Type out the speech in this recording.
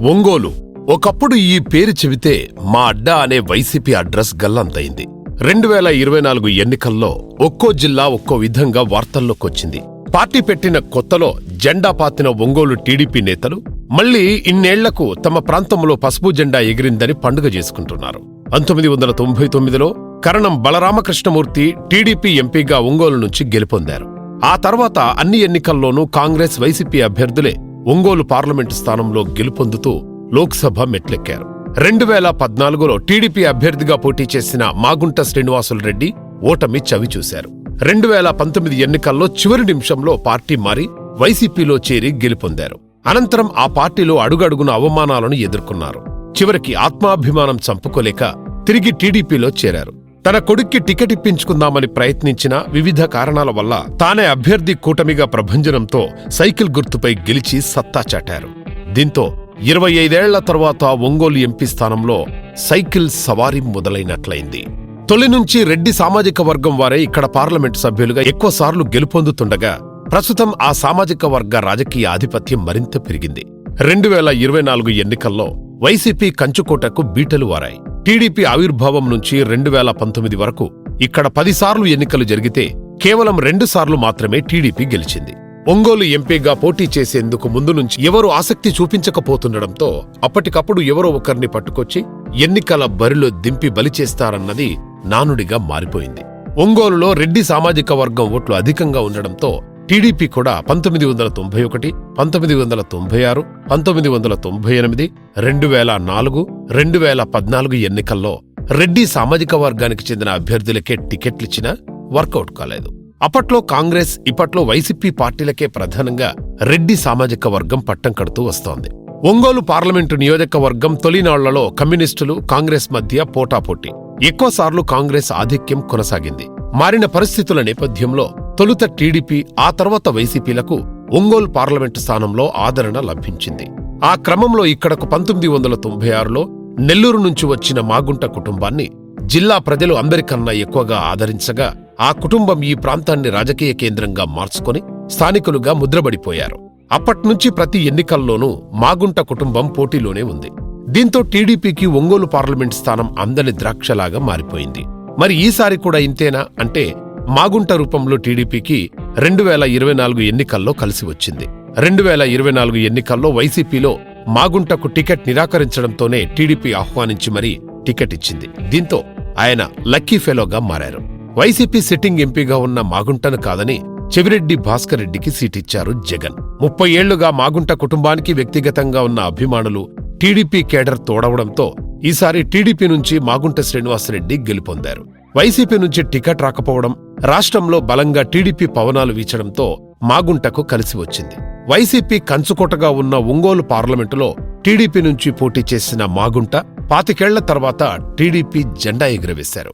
ఒంగోలు. ఒకప్పుడు ఈ పేరు చెబితే మా అడ్డా అనే వైసీపీ అడ్రస్ గల్లంతైంది రెండు వేల ఇరవై నాలుగు ఎన్నికల్లో ఒక్కో జిల్లా ఒక్కో విధంగా వార్తల్లోకొచ్చింది పార్టీ పెట్టిన కొత్తలో జెండా పాతిన ఒంగోలు టీడీపీ నేతలు మళ్ళీ ఇన్నేళ్ళకు తమ ప్రాంతంలో పసుపు జెండా ఎగిరిందని పండుగ చేసుకుంటున్నారు. పంతొమ్మిది వందల తొంభై తొమ్మిదిలో కరణం బలరామకృష్ణమూర్తి టీడీపీ ఎంపీగా ఒంగోలు నుంచి గెలుపొందారు. ఆ తర్వాత అన్ని ఎన్నికల్లోనూ కాంగ్రెస్ వైసీపీ అభ్యర్థులే ఒంగోలు పార్లమెంటు స్థానంలో గెలుపొందుతూ లోక్సభ మెట్లెక్కారు. రెండు వేల పద్నాలుగులో టీడీపీ అభ్యర్థిగా పోటీ చేసిన మాగుంట శ్రీనివాసులరెడ్డి ఓటమి చవిచూశారు రెండు వేల పంతొమ్మిది ఎన్నికల్లో చివరి నిమిషంలో పార్టీ మారి వైసీపీలో చేరి గెలుపొందారు. అనంతరం ఆ పార్టీలో అడుగడుగున అవమానాలను ఎదుర్కొన్నారు. చివరికి ఆత్మాభిమానం చంపుకోలేక తిరిగి టీడీపీలో చేరారు. తన కొడుక్కి టికెట్ ఇప్పించుకుందామని ప్రయత్నించిన వివిధ కారణాల వల్ల తానే అభ్యర్థి కూటమిగా ప్రభంజనంతో సైకిల్ గుర్తుపై గెలిచి సత్తా చాటారు. దీంతో ఇరవై ఐదేళ్ళ తర్వాత ఒంగోలు ఎంపీ స్థానంలో సైకిల్ సవారీ మొదలైనట్లయింది. తొలి నుంచి రెడ్డి సామాజిక వర్గం వారే ఇక్కడ పార్లమెంటు సభ్యులుగా ఎక్కువసార్లు గెలుపొందుతుండగా ప్రస్తుతం ఆ సామాజిక వర్గ రాజకీయ ఆధిపత్యం మరింత పెరిగింది. రెండు వేల ఇరవై నాలుగు ఎన్నికల్లో వైసీపీ కంచుకోటకు బీటలు వారాయి. టీడీపీ ఆవిర్భావం నుంచి రెండు వేల పంతొమ్మిది వరకు ఇక్కడ పదిసార్లు ఎన్నికలు జరిగితే కేవలం రెండుసార్లు మాత్రమే టీడీపీ గెలిచింది. ఒంగోలు ఎంపీగా పోటీ చేసేందుకు ముందు నుంచి ఎవరు ఆసక్తి చూపించకపోతుండడంతో అప్పటికప్పుడు ఎవరో ఒకరిని పట్టుకొచ్చి ఎన్నికల బరిలో దింపి బలి చేస్తారన్నది నానుడిగా మారిపోయింది. ఒంగోలులో రెడ్డి సామాజిక వర్గం ఓట్లు అధికంగా ఉండడంతో టీడీపీ కూడా పంతొమ్మిది వందల తొంభై ఒకటి పంతొమ్మిది వందల తొంభై ఆరు పంతొమ్మిది వందల తొంభై ఎనిమిది రెండు వేల నాలుగు రెండు వేల పద్నాలుగు ఎన్నికల్లో రెడ్డి సామాజిక వర్గానికి చెందిన అభ్యర్థులకే టికెట్లిచ్చినా వర్కౌట్ కాలేదు. అప్పట్లో కాంగ్రెస్ ఇప్పట్లో వైసీపీ పార్టీలకే ప్రధానంగా రెడ్డి సామాజిక వర్గం పట్టం కడుతూ వస్తోంది. ఒంగోలు పార్లమెంటు నియోజకవర్గం తొలినాళ్ళలో కమ్యూనిస్టులు కాంగ్రెస్ మధ్య పోటాపోటీ. ఎక్కువసార్లు కాంగ్రెస్ ఆధిక్యం కొనసాగింది. మారిన పరిస్థితుల నేపథ్యంలో తొలుత టీడీపీ ఆ తర్వాత వైసీపీలకు ఒంగోలు పార్లమెంటు స్థానంలో ఆదరణ లభించింది. ఆ క్రమంలో ఇక్కడకు పంతొమ్మిది వందల తొంభై ఆరులో నెల్లూరు నుంచి వచ్చిన మాగుంట కుటుంబాన్ని జిల్లా ప్రజలు అందరికన్నా ఎక్కువగా ఆదరించగా ఆ కుటుంబం ఈ ప్రాంతాన్ని రాజకీయ కేంద్రంగా మార్చుకొని స్థానికులుగా ముద్రబడిపోయారు. అప్పట్నుంచి ప్రతి ఎన్నికల్లోనూ మాగుంట కుటుంబం పోటీలోనే ఉంది. దీంతో టీడీపీకి ఒంగోలు పార్లమెంట్ స్థానం అందని ద్రాక్షలాగా మారిపోయింది. మరి ఈసారి కూడా ఇంతేనా? అంటే మాగుంట రూపంలో టీడీపీకి రెండు వేల ఇరవై నాలుగు ఎన్నికల్లో కలిసి వచ్చింది. రెండు వేల ఇరవై నాలుగు ఎన్నికల్లో వైసీపీలో మాగుంటకు టికెట్ నిరాకరించడంతోనే టీడీపీ ఆహ్వానించి మరీ టికెట్ ఇచ్చింది. దీంతో ఆయన లక్కీ ఫెలోగా మారారు. వైసీపీ సిట్టింగ్ ఎంపీగా ఉన్న మాగుంటను కాదని చెవిరెడ్డి భాస్కర్ రెడ్డికి సీటిచ్చారు జగన్. ముప్పై ఏళ్ళుగా మాగుంట కుటుంబానికి వ్యక్తిగతంగా ఉన్న అభిమానులు టీడీపీ కేడర్ తోడవడంతో ఈసారి టీడీపీ నుంచి మాగుంట శ్రీనివాసరెడ్డి గెలుపొందారు. వైసీపీ నుంచి టికెట్ రాకపోవడం రాష్ట్రంలో బలంగా టీడీపీ పవనాలు వీచడంతో మాగుంటకు కలిసి వచ్చింది. వైసీపీ కంచుకోటగా ఉన్న ఒంగోలు పార్లమెంటులో టీడీపీ నుంచి పోటీ చేసిన మాగుంట పాతికేళ్ళ తర్వాత టీడీపీ జెండా ఎగురవేశారు.